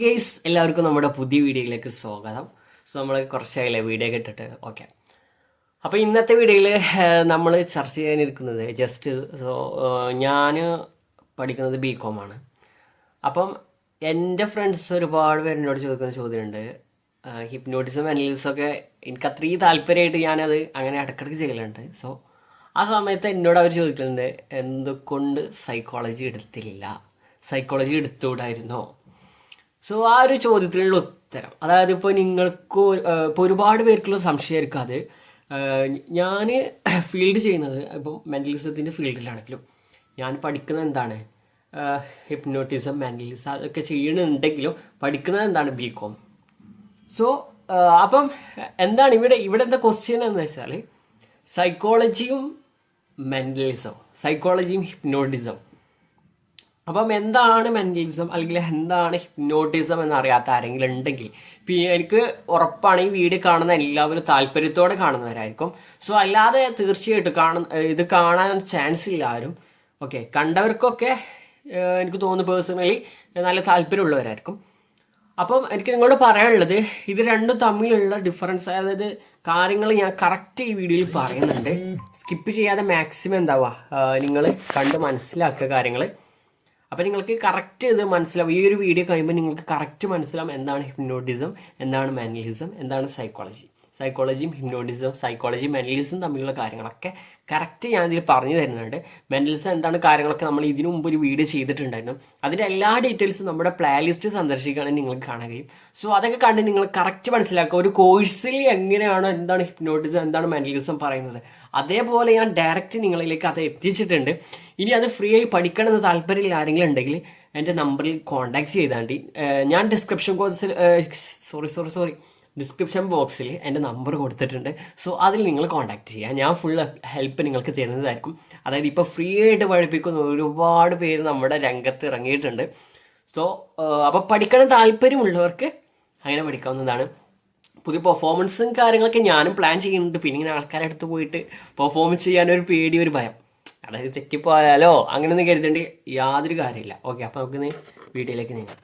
Guys എല്ലാവർക്കും നമ്മുടെ പുതിയ വീഡിയോയിലേക്ക് സ്വാഗതം. സോ നമ്മൾ കുറച്ചായില്ലേ വീഡിയോ കിട്ടിട്ട് ഓക്കെ അപ്പോൾ ഇന്നത്തെ വീഡിയോയിൽ നമ്മൾ ചർച്ച ചെയ്യാനിരിക്കുന്നത് ജസ്റ്റ് സോ ഞാൻ പഠിക്കുന്നത് ബി കോമാണ് അപ്പം എന്റെ ഫ്രണ്ട്സ് ഒരുപാട് പേര് എന്നോട് ചോദിക്കുന്ന ചോദ്യമുണ്ട്. ഹിപ്നോട്ടിസം അനലിസം ഒക്കെ എനിക്ക് അത്രയും താല്പര്യമായിട്ട് ഞാനത് അങ്ങനെ ഇടയ്ക്കിടയ്ക്ക് ചെയ്യലുണ്ട്. സോ ആ സമയത്ത് എന്നോട് അവർ ചോദിക്കുന്നുണ്ട് എന്തുകൊണ്ട് സൈക്കോളജി എടുത്തില്ല? സൈക്കോളജി എടുത്തുകൂടായിരുന്നോ? സോ ആ ഒരു ചോദ്യത്തിനുള്ള ഉത്തരം. അതായത് ഇപ്പോൾ നിങ്ങൾക്ക് ഇപ്പോൾ ഒരുപാട് പേർക്കുള്ള സംശയമായിരിക്കും അത്. ഞാൻ ഫീൽഡ് ചെയ്യുന്നത് ഇപ്പം മെന്റലിസത്തിന്റെ ഫീൽഡിലാണെങ്കിലും ഞാൻ പഠിക്കുന്നത് എന്താണ്? ഹിപ്നോട്ടിസം മെന്റലിസം അതൊക്കെ ചെയ്യണമെന്നുണ്ടെങ്കിലും പഠിക്കുന്നത് എന്താണ് ബി കോം സോ അപ്പം എന്താണ് ഇവിടെ ഇവിടെ എന്താ ക്വസ്റ്റ്യൻ എന്ന് വെച്ചാൽ സൈക്കോളജിയും മെന്റലിസം സൈക്കോളജിയും ഹിപ്നോട്ടിസം അപ്പം എന്താണ് മെന്റലിസം അല്ലെങ്കിൽ എന്താണ് ഹിപ്നോട്ടിസം എന്നറിയാത്ത ആരെങ്കിലും ഉണ്ടെങ്കിൽ എനിക്ക് ഉറപ്പാണ് ഈ വീട് കാണുന്ന എല്ലാവരും താല്പര്യത്തോടെ കാണുന്നവരായിരിക്കും. സോ അല്ലാതെ തീർച്ചയായിട്ടും കാണുന്ന ഇത് കാണാൻ ചാൻസ് ഇല്ല ആരും. ഓക്കെ കണ്ടവർക്കൊക്കെ എനിക്ക് തോന്നുന്നു പേഴ്സണലി നല്ല താല്പര്യമുള്ളവരായിരിക്കും. അപ്പം എനിക്ക് നിങ്ങളോട് പറയാനുള്ളത് ഇത് രണ്ടും തമ്മിലുള്ള ഡിഫറൻസ് അതായത് കാര്യങ്ങൾ ഞാൻ കറക്റ്റ് ഈ വീഡിയോയിൽ പറയുന്നുണ്ട്. സ്കിപ്പ് ചെയ്യാതെ മാക്സിമം എന്താവുക നിങ്ങൾ കണ്ട് മനസ്സിലാക്കുക കാര്യങ്ങൾ. അപ്പം നിങ്ങൾക്ക് കറക്റ്റ് ഇത് മനസ്സിലാവും. ഈ ഒരു വീഡിയോ കഴിയുമ്പോൾ നിങ്ങൾക്ക് കറക്റ്റ് മനസ്സിലാവും. എന്താണ് ഹിപ്നോട്ടിസം എന്താണ് മാനലിസം എന്താണ് സൈക്കോളജി സൈക്കോളജിയും ഹിപ്നോട്ടിസം സൈക്കോളജിയും മെന്റലിസും തമ്മിലുള്ള കാര്യങ്ങളൊക്കെ കറക്റ്റ് ഞാനിതിൽ പറഞ്ഞു തരുന്നുണ്ട്. മെന്റലിസം എന്താണ് കാര്യങ്ങളൊക്കെ നമ്മൾ ഇതിനു മുമ്പ് ഒരു വീഡിയോ ചെയ്തിട്ടുണ്ടായിരുന്നു. അതിന്റെ എല്ലാ ഡീറ്റെയിൽസും നമ്മുടെ പ്ലേ ലിസ്റ്റ് സന്ദർശിക്കുകയാണെങ്കിൽ നിങ്ങൾക്ക് കാണാൻ കഴിയും. സോ അതൊക്കെ കണ്ട് നിങ്ങൾ കറക്റ്റ് മനസ്സിലാക്കുക. ഒരു കോഴ്സിൽ എങ്ങനെയാണോ എന്താണ് ഹിപ്നോട്ടിസം എന്താണ് മെന്റലിസം പറയുന്നത്. അതേപോലെ ഞാൻ ഡയറക്റ്റ് നിങ്ങളിലേക്ക് അത് എത്തിച്ചിട്ടുണ്ട്. ഇനി അത് ഫ്രീ ആയി പഠിക്കണമെന്ന് താല്പര്യമില്ല ആരെങ്കിലും ഉണ്ടെങ്കിൽ എന്റെ നമ്പറിൽ കോൺടാക്ട് ചെയ്താണ്ടി ഞാൻ ഡിസ്ക്രിപ്ഷൻ കോഴ്സിൽ സോറി സോറി സോറി ഡിസ്ക്രിപ്ഷൻ ബോക്സിൽ എന്റെ നമ്പർ കൊടുത്തിട്ടുണ്ട്. സോ അതിൽ നിങ്ങൾ കോൺടാക്ട് ചെയ്യുക. ഞാൻ ഫുൾ ഹെൽപ്പ് നിങ്ങൾക്ക് തരുന്നതായിരിക്കും. അതായത് ഇപ്പോൾ ഫ്രീ ആയിട്ട് പഠിപ്പിക്കുന്ന ഒരുപാട് പേര് നമ്മുടെ രംഗത്ത് ഇറങ്ങിയിട്ടുണ്ട്. സോ അപ്പോൾ പഠിക്കണം താല്പര്യമുള്ളവർക്ക് അങ്ങനെ പഠിക്കാവുന്നതാണ്. പുതിയ പെർഫോമൻസും കാര്യങ്ങളൊക്കെ ഞാനും പ്ലാൻ ചെയ്യുന്നുണ്ട്. പിന്നെ ഇങ്ങനെ ആൾക്കാരുടെ അടുത്ത് പോയിട്ട് പെർഫോമൻസ് ചെയ്യാനൊരു പേടി ഒരു ഭയം. അതായത് തെറ്റിപ്പോയാലോ അങ്ങനെയൊന്നും കരുതേണ്ടി യാതൊരു കാര്യമില്ല. ഓക്കെ അപ്പോൾ നമുക്ക് വീഡിയോയിലേക്ക് നീങ്ങാം.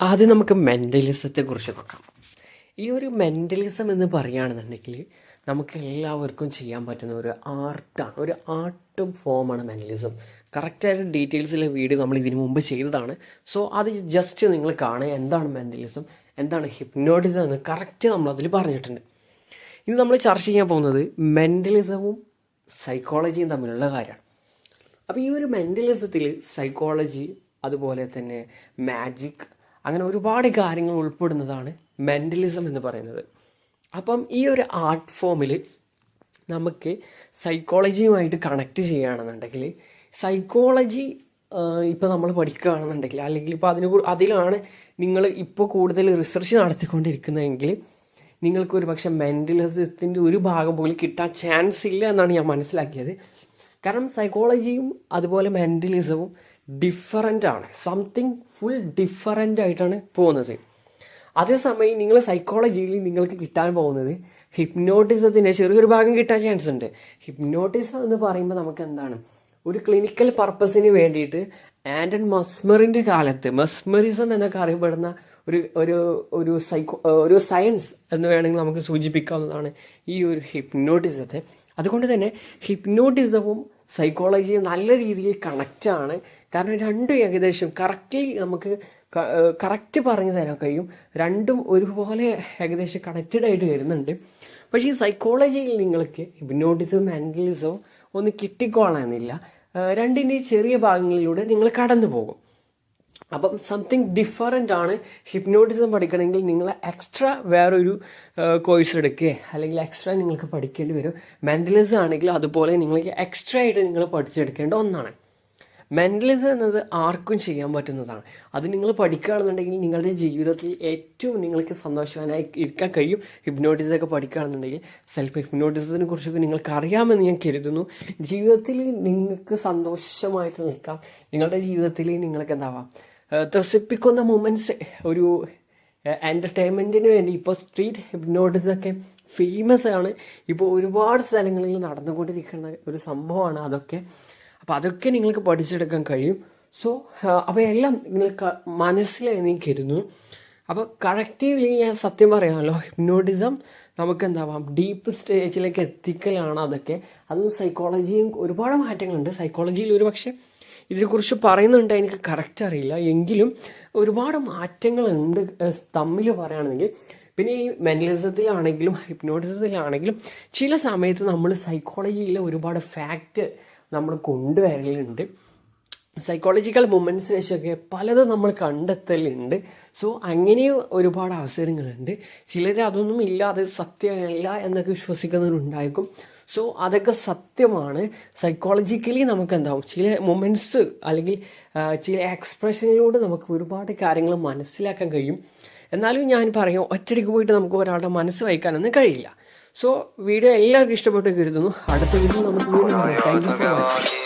ആദ്യം നമുക്ക് മെന്റലിസത്തെ കുറിച്ച് നോക്കാം. ഈ ഒരു മെന്റലിസം എന്ന് പറയുകയാണെന്നുണ്ടെങ്കിൽ നമുക്ക് എല്ലാവർക്കും ചെയ്യാൻ പറ്റുന്ന ഒരു ആർട്ടാണ് ഒരു ആർട്ടും ഫോമാണ് മെന്റലിസം കറക്റ്റായിട്ട് ഡീറ്റെയിൽസിലെ വീഡിയോ നമ്മൾ ഇതിനു മുമ്പ് ചെയ്തതാണ്. സോ അത് ജസ്റ്റ് നിങ്ങൾ കാണുക എന്താണ് മെന്റലിസം എന്താണ് ഹിപ്നോട്ടിസം എന്ന് കറക്റ്റ് നമ്മളതിൽ പറഞ്ഞിട്ടുണ്ട്. ഇന്ന് നമ്മൾ ചർച്ച ചെയ്യാൻ പോകുന്നത് മെന്റലിസവും സൈക്കോളജിയും തമ്മിലുള്ള കാര്യമാണ്. അപ്പോൾ ഈ ഒരു മെന്റലിസത്തിൽ സൈക്കോളജി അതുപോലെ തന്നെ മാജിക് അങ്ങനെ ഒരുപാട് കാര്യങ്ങൾ ഉൾപ്പെടുന്നതാണ് മെന്റലിസം എന്ന് പറയുന്നത്. അപ്പം ഈ ഒരു ആർട്ട് ഫോമിൽ നമുക്ക് സൈക്കോളജിയുമായിട്ട് കണക്ട് ചെയ്യുകയാണെന്നുണ്ടെങ്കിൽ സൈക്കോളജി ഇപ്പോൾ നമ്മൾ പഠിക്കുകയാണെന്നുണ്ടെങ്കിൽ അല്ലെങ്കിൽ ഇപ്പോൾ അതിന് അതിലാണ് നിങ്ങൾ ഇപ്പോൾ കൂടുതൽ റിസർച്ച് നടത്തിക്കൊണ്ടിരിക്കുന്നതെങ്കിൽ നിങ്ങൾക്ക് ഒരു പക്ഷേ മെന്റലിസത്തിന്റെ ഒരു ഭാഗം പോലും കിട്ടാൻ ചാൻസ് ഇല്ല എന്നാണ് ഞാൻ മനസ്സിലാക്കിയത്. കാരണം സൈക്കോളജിയും അതുപോലെ മെന്റലിസവും ഡിഫറന്റ് ആണ്. സംതിങ് ഫുൾ ഡിഫറന്റ് ആയിട്ടാണ് പോകുന്നത്. അതേസമയം നിങ്ങൾ സൈക്കോളജിയിൽ നിങ്ങൾക്ക് കിട്ടാൻ പോകുന്നത് ഹിപ്നോട്ടിസത്തിന്റെ ചെറിയൊരു ഭാഗം കിട്ടാൻ ചാൻസ് ഉണ്ട്. ഹിപ്നോട്ടിസം എന്ന് പറയുമ്പോൾ നമുക്ക് എന്താണ്? ഒരു ക്ലിനിക്കൽ പർപ്പസിന് വേണ്ടിയിട്ട് ആൻഡൻ മസ്മറിന്റെ കാലത്ത് മസ്മറിസം എന്നൊക്കെ അറിയപ്പെടുന്ന ഒരു ഒരു ഒരു സൈക്കോ ഒരു സയൻസ് എന്ന് വേണമെങ്കിൽ നമുക്ക് സൂചിപ്പിക്കാവുന്നതാണ് ഈ ഒരു ഹിപ്നോട്ടിസത്തെ അതുകൊണ്ട് തന്നെ ഹിപ്നോട്ടിസവും സൈക്കോളജിയും നല്ല രീതിയിൽ കണക്റ്റാണ് കാരണം രണ്ടും ഏകദേശം കറക്റ്റ്ലി നമുക്ക് കറക്റ്റ് പറഞ്ഞു തരാൻ കഴിയും. രണ്ടും ഒരുപോലെ ഏകദേശം കണക്റ്റഡ് ആയിട്ട് വരുന്നുണ്ട്. പക്ഷേ ഈ സൈക്കോളജിയിൽ നിങ്ങൾക്ക് ഹിപ്നോട്ടിസം മെന്റലിസവും ഒന്ന് കിട്ടിക്കോളണമെന്നില്ല രണ്ടിന്റെ ചെറിയ ഭാഗങ്ങളിലൂടെ നിങ്ങൾ കടന്നു പോകും അപ്പം സംതിങ് ഡിഫറന്റ് ആണ് ഹിപ്നോട്ടിസം പഠിക്കണമെങ്കിൽ നിങ്ങൾ എക്സ്ട്രാ വേറൊരു കോഴ്സ് എടുക്കുക അല്ലെങ്കിൽ എക്സ്ട്രാ നിങ്ങൾക്ക് പഠിക്കേണ്ടി വരും. മെന്റലിസം ആണെങ്കിൽ അതുപോലെ നിങ്ങൾക്ക് എക്സ്ട്രാ ആയിട്ട് നിങ്ങൾ പഠിച്ചെടുക്കേണ്ട ഒന്നാണ്. മെന്റലിസം എന്നത് ആർക്കും ചെയ്യാൻ പറ്റുന്നതാണ്. അത് നിങ്ങൾ പഠിക്കുകയാണെന്നുണ്ടെങ്കിൽ നിങ്ങളുടെ ജീവിതത്തിൽ ഏറ്റവും നിങ്ങൾക്ക് സന്തോഷവാനായി ഇരിക്കാൻ കഴിയും. ഹിപ്നോട്ടിസൊക്കെ പഠിക്കുകയാണെന്നുണ്ടെങ്കിൽ സെൽഫ് ഹിപ്നോട്ടിസത്തിനെ കുറിച്ചൊക്കെ നിങ്ങൾക്ക് അറിയാമെന്ന് ഞാൻ കരുതുന്നു. ജീവിതത്തിൽ നിങ്ങൾക്ക് സന്തോഷമായിട്ട് നിൽക്കാം. നിങ്ങളുടെ ജീവിതത്തിൽ നിങ്ങൾക്ക് എന്താവാം? ത്രസിപ്പിക്കുന്ന മൊമെന്റ്സ് ഒരു എന്റർടൈൻമെന്റിന് വേണ്ടി. ഇപ്പോൾ സ്ട്രീറ്റ് ഹിപ്നോട്ടിസൊക്കെ ഫേമസ് ആണ്. ഇപ്പോൾ ഒരുപാട് സ്ഥലങ്ങളിൽ നടന്നുകൊണ്ടിരിക്കുന്ന ഒരു സംഭവമാണ് അതൊക്കെ. അപ്പോൾ അതൊക്കെ നിങ്ങൾക്ക് പഠിച്ചെടുക്കാൻ കഴിയും. സോ അവയെല്ലാം നിങ്ങൾക്ക് മനസ്സിലായി കരുതുന്നു. അപ്പോൾ കറക്റ്റീവ്ലി ഞാൻ സത്യം പറയാമല്ലോ ഹിപ്നോട്ടിസം നമുക്ക് എന്താവാം ഡീപ്പ് സ്റ്റേജിലേക്ക് എത്തിക്കലാണ് അതൊക്കെ. അതും സൈക്കോളജിയും ഒരുപാട് മാറ്റങ്ങളുണ്ട്. സൈക്കോളജിയിൽ ഒരു പക്ഷേ ഇതിനെക്കുറിച്ച് പറയുന്നുണ്ട് എനിക്ക് കറക്റ്റ് അറിയില്ല. എങ്കിലും ഒരുപാട് മാറ്റങ്ങളുണ്ട് തമ്മിൽ പറയുകയാണെങ്കിൽ. പിന്നെ ഈ മെന്റലിസത്തിലാണെങ്കിലും ഹിപ്നോട്ടിസത്തിലാണെങ്കിലും ചില സമയത്ത് നമ്മൾ സൈക്കോളജിയിലെ ഒരുപാട് ഫാക്റ്റ് നമ്മൾ കൊണ്ടുവരലുണ്ട്. സൈക്കോളജിക്കൽ മൂമെന്റ്സ് വെച്ചൊക്കെ പലതും നമ്മൾ കണ്ടെത്തലുണ്ട്. സോ അങ്ങനെ ഒരുപാട് അവസരങ്ങളുണ്ട്. ചിലർ അതൊന്നും ഇല്ലാതെ സത്യമല്ല എന്നൊക്കെ വിശ്വസിക്കുന്നവരുണ്ടായിരിക്കും. സോ അതൊക്കെ സത്യമാണ്. സൈക്കോളജിക്കലി നമുക്ക് എന്താവും ചില മൊമെന്റ്സ് അല്ലെങ്കിൽ ചില എക്സ്പ്രഷനിലൂടെ നമുക്ക് ഒരുപാട് കാര്യങ്ങൾ മനസ്സിലാക്കാൻ കഴിയും. എന്നാലും ഞാൻ പറയും ഒറ്റയ്ക്ക് പോയിട്ട് നമുക്ക് ഒരാളുടെ മനസ്സ് വായിക്കാനൊന്നും കഴിയില്ല. സോ വീഡിയോ എല്ലാവർക്കും ഇഷ്ടപ്പെട്ടു കരുതുന്നു. അടുത്ത വീഡിയോ നമുക്ക് വീണ്ടും താങ്ക് യു ഫോർ വാച്ചിങ്